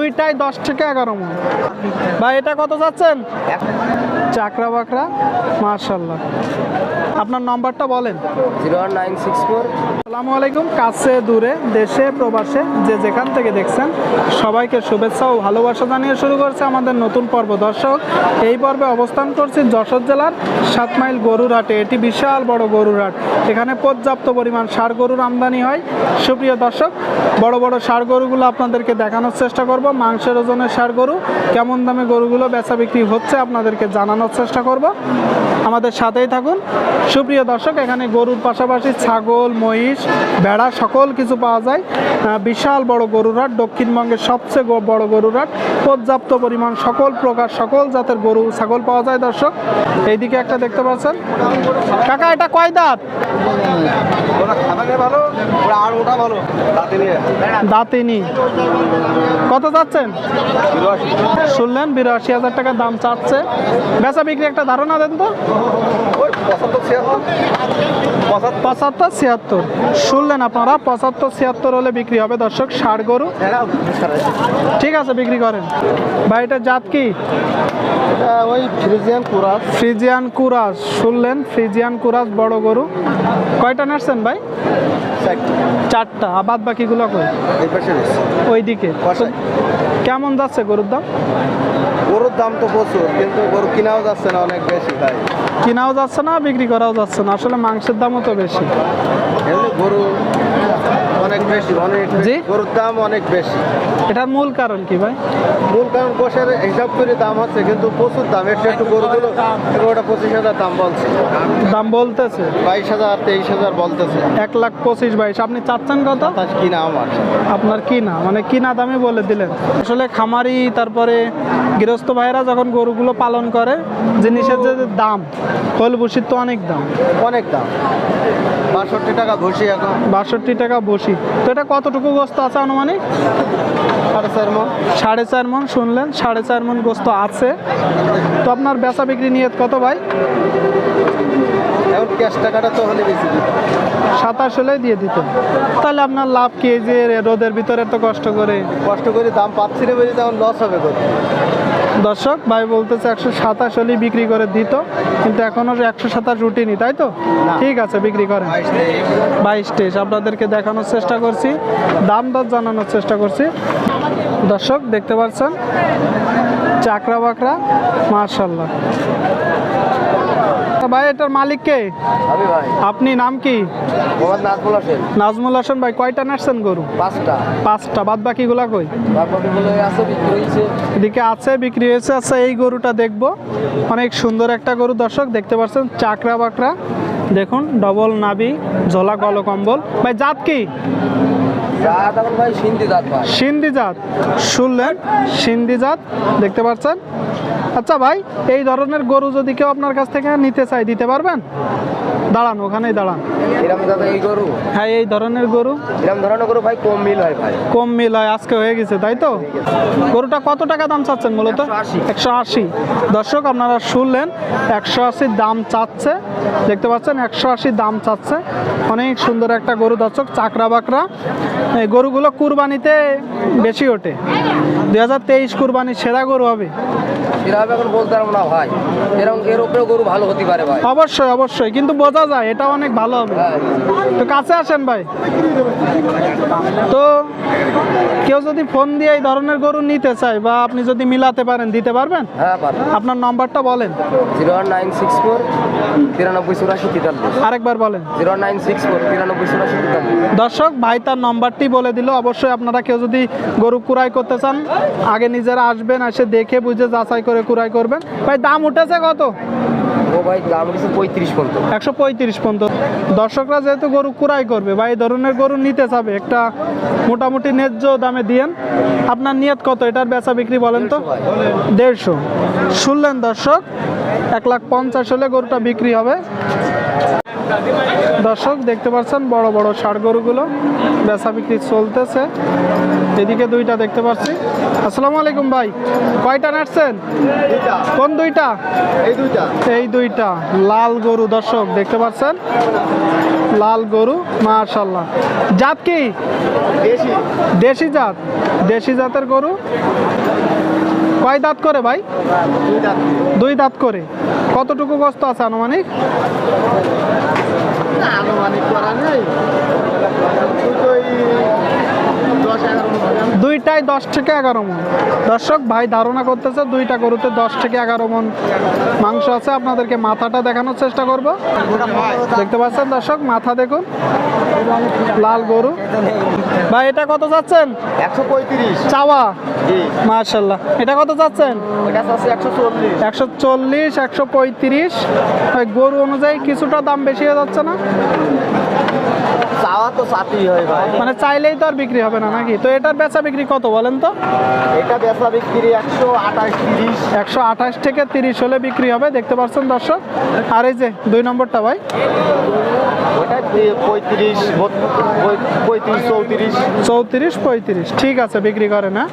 দুইটাই দশ থেকে এগারো মন। ভাই, এটা কত যাচ্ছেন চাকরা বাকরা? মার্শাল্লাহ আপনার নম্বরটা বলেন। Zero nine six four. আসসালামু আলাইকুম, কাছে দূরে, দেশে, প্রবাসে, যে যেখান থেকে দেখছেন, সবাইকে শুভেচ্ছা ও ভালোবাসা জানিয়ে শুরু করছে আমাদের নতুন পর্ব। দর্শক, এই পর্বে অবস্থান করছি যশোর জেলার সাত মাইল গরুর হাটে। এটি বিশাল বড় গরুর হাট। এখানে পর্যাপ্ত পরিমাণ সার গরুর আমদানি হয়। সুপ্রিয় দর্শক, বড় বড় সার গরুগুলো আপনাদেরকে দেখানোর চেষ্টা করব। মাংসের ওজনের সার গরু, কেমন দামে গরুগুলো বেচা বিক্রি হচ্ছে আপনাদেরকে জানানোর চেষ্টা করব। আমাদের সাথেই থাকুন। সুপ্রিয় দর্শক, এখানে গরুর পাশাপাশি ছাগল, মহিষ ভেড়া সকল কিছু পাওয়া যায়। বিশাল বড় গরুর হাট দক্ষিণবঙ্গের সবচেয়ে বড় গরুর হাট। পর্যাপ্ত পরিমাণ সকল প্রকার সকল জাতের গরু ছাগল পাওয়া যায় দর্শক। এইদিকে একটা দেখতে পাচ্ছেন। কাকা এটা কয় দাঁত? দাঁতিনি কত যাচ্ছেন? শুনলেন বিরাশি হাজার টাকা দাম চাচ্ছে। বেচা বিক্রি একটা ধারণা দেন তো। পঁচাত্তর। ছিয়াত্তর। শুনলেন আপনারা পঁচাত্তর ছিয়াত্তর হলে বিক্রি হবে। দর্শক ষাট গরু। ঠিক আছে বিক্রি করেন। ভাই এটা জাত কি? ওই ফ্রিজিয়ান কুরাস। ফ্রিজিয়ান কুরাস। শুনলেন ফ্রিজিয়ান কুরাস বড় গরু। কয়টা নাড়ছেন ভাই? চারটা। আবাদ বাকিগুলো কই? ওইদিকে। কেমন যাচ্ছে গরুর দাম? গরুর দাম তো প্রচুর কিন্তু গরু কিনাও যাচ্ছে না অনেক বেশি ভাই। কেনাও যাচ্ছে না বিক্রি করাও যাচ্ছে না আসলে মাংসের দামও তো বেশি। গরু অনেক বেশি অনেক জি? গরুর দাম অনেক বেশি। এটার মূল কারণ কি ভাই? মূল কারণ গোশের হিসাব করে দাম হচ্ছে কিন্তু প্রচুর দাম। একটু একটু গরু দিল ওটা পঁচিশ হাজার দাম বলছে। দাম বলতেছে? বাইশ হাজার তেইশ হাজার বলতেছে। এক লাখ পঁচিশ বাইশ। আপনি চাচ্ছেন কত? কিনা আমার। আপনার কিনা মানে কিনা দামে বলে দিলেন। আসলে খামারি তারপরে গৃহস্থ ভাইরা যখন গরুগুলো পালন করে জিনিসের যে দাম খোল ভুসির তো অনেক দাম। অনেক দাম। বাষট্টি টাকা ঘুষি এখন। বাষট্টি টাকা বসি তো এটা কতটুকু গোস্ত আছে আনুমানিক? সাড়ে চার মন। সাড়ে চার মন শুনলেন? সাড়ে চার মন গোস্ত আছে। তো আপনার বেচা বিক্রি নিয়ে কত ভাই? এখন ক্যাশ টাকাটা তো হলে বেশি সাতাশ হলে দিয়ে দিতেন। তাহলে আপনার লাভ কি যে রোদের ভিতরে তো কষ্ট করে? কষ্ট করে দাম পাচ্ছি রে বেশি তখন লস হবে গরু দর্শক ভাই বলতেছে একশো সাতাশ হলেই বিক্রি করে দিত কিন্তু এখনও একশো সাতাশ উঠিনি তাই তো? ঠিক আছে বিক্রি করে বাইশ তেইশ। বাইশ তেইশ আপনাদেরকে দেখানোর চেষ্টা করছি দাম দর জানানোর চেষ্টা করছি। দর্শক দেখতে পাচ্ছেন? চাকরা বাকরা মার্শাল্লাহ ভাই এটার মালিক কে? আপনি নাম কি? নাজমুল হাসান। ভাই কয়টা নাচছেন গরু? পাঁচটা। পাঁচটা। বাদ বাকিগুলা কই আছে এদিকে আছে বিক্রি হয়েছে। আচ্ছা এই গরুটা দেখব। অনেক সুন্দর একটা গরু দর্শক দেখতে পাচ্ছেন চাকরা বাকরা। দেখুন ডবল নাবি ঝোলা কম্বল। ভাই জাত কি? সিন্ধি জাত। শুনলেন? সিন্ধি জাত দেখতে পাচ্ছেন? আচ্ছা ভাই এই ধরনের গরু যদি কেউ আপনার কাছ থেকে নিতে চাই দিতে পারবেন? দাঁড়ান ওখানেই দাঁড়ান। এরকম দাদা এই গরু? হ্যাঁ এই ধরনের গরু। এরকম ধরনের গরু ভাই? কম মিল হয় ভাই। কম মিল হয় আজকে হয়ে গেছে তাই তো? গরুটা কত টাকা দাম চাচ্ছেন মূলত 180 একশো আশি। দর্শক আপনারা শুনলেন একশো আশির দাম চাচ্ছে। দেখতে পাচ্ছেন একশো আশি দাম চাচ্ছে। অনেক সুন্দর একটা গরু দর্শক চাকরা বাকরা। এই গরুগুলো কুরবানিতে বেশি ওঠে। দু হাজার তেইশ কুরবানি সেরা গরু হবে। অবশ্যই অবশ্যই। কিন্তু বোঝা যায় এটা অনেক ভালো হবে। হ্যাঁ। তো কাছে আসেন ভাই। তো কেউ যদি ফোন দিয়ে এই ধরনের গরু নিতে চায় বা আপনি যদি মিলাতে পারেন দিতে পারবেন? হ্যাঁ আপনার নাম্বারটা বলেন। জিরো নাইন সিক্স ফোর তিরানব্বই চুরাশি তেতাল্লিশ। আরেকবার বলেন। জিরো নাইন সিক্স ফোর তিরানব্বই চুরাশি তেতাল্লিশ। দর্শক ভাই তার নম্বরটি বলে দিল। অবশ্যই আপনারা কেউ যদি গরু কুড়াই করতে চান আগে নিজেরা আসবেন এসে দেখে বুঝে যাচাই করে কুড়াই করবেন। ভাই দাম উঠেছে কত? একশো পঁয়ত্রিশ পর্যন্ত। দর্শকরা যেহেতু গরু কুড়াই করবে বা এই ধরনের গরু নিতে চাবে একটা মোটামুটি ন্যায্য দামে দিয়েন। আপনার নিয়ত কত? এটার বেচা বিক্রি বলেন তো? দেড়শো। শুনলেন দর্শক, এক লাখ পঞ্চাশ হলে গরুটা বিক্রি হবে। দর্শক দেখতে পাচ্ছেন বড় বড় ষাড় গরুগুলো বেচা বিক্রি চলতেছে। এদিকে দুইটা দেখতে পাচ্ছি। আসসালামু আলাইকুম ভাই কয়টা নাটছেন? কোন দুইটা? এই দুইটা। এই দুইটা লাল গরু দর্শক দেখতে পাচ্ছেন? লাল গরু মাশাল্লাহ জাত কি? দেশি জাত দেশি জাতের গরু? কয় দাঁত করে ভাই? দুই দাঁত করে। কতটুকু গস্ত আছে আনুমানিক? দুইটাই দশ থেকে এগারো মন। দর্শক ভাই ধারণা করতেছে দুইটা গরুতে দশ থেকে এগারো মন মাংস আছে। আপনাদেরকে মাথাটা দেখানোর চেষ্টা করব। দেখতে পাচ্ছেন দর্শক মাথা দেখুন। লাল গরু। ভাই এটা কত যাচ্ছেন? একশো পঁয়ত্রিশ। চাওয়া। মার্শাল্লাহ এটা কত যাচ্ছেন একশো চল্লিশ। একশো পঁয়ত্রিশ। ওই গরু অনুযায়ী কিছুটা দাম বেশি হয়ে যাচ্ছে না? চাওয়া তো হয় ভাই। মানে চাইলেই তো আর বিক্রি হবে না নাকি? তো এটার বেচা বিক্রি কত বলেন তো? এটা বেচা বিক্রি একশো আঠাশ তিরিশ। একশো আঠাশ থেকে তিরিশ হলে বিক্রি হবে দেখতে পাচ্ছেন দর্শক। আর এই যে দুই নম্বরটা ভাই। পঁয়ত্রিশ চৌত্রিশ। চৌত্রিশ পঁয়ত্রিশ। ঠিক আছে বিক্রি করে না